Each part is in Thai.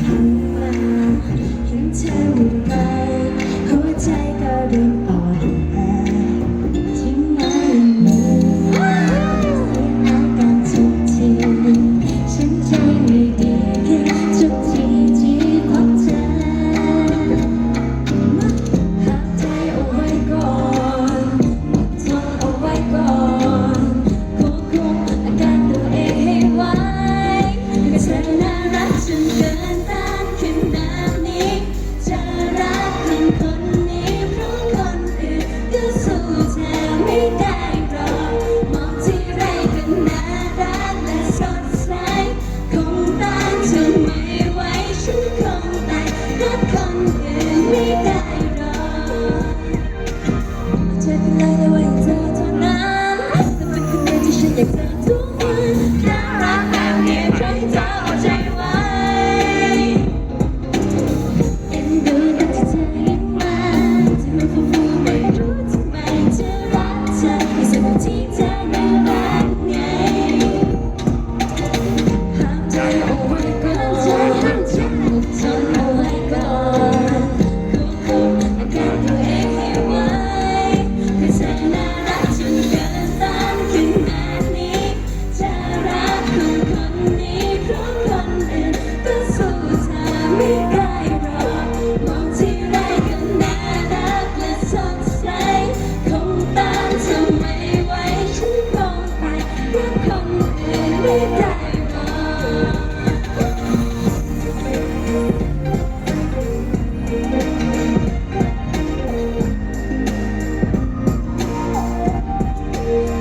หันมาเห็นเธอวิ่ไปหัวใจ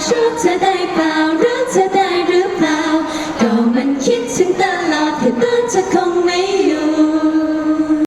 show today, Paris.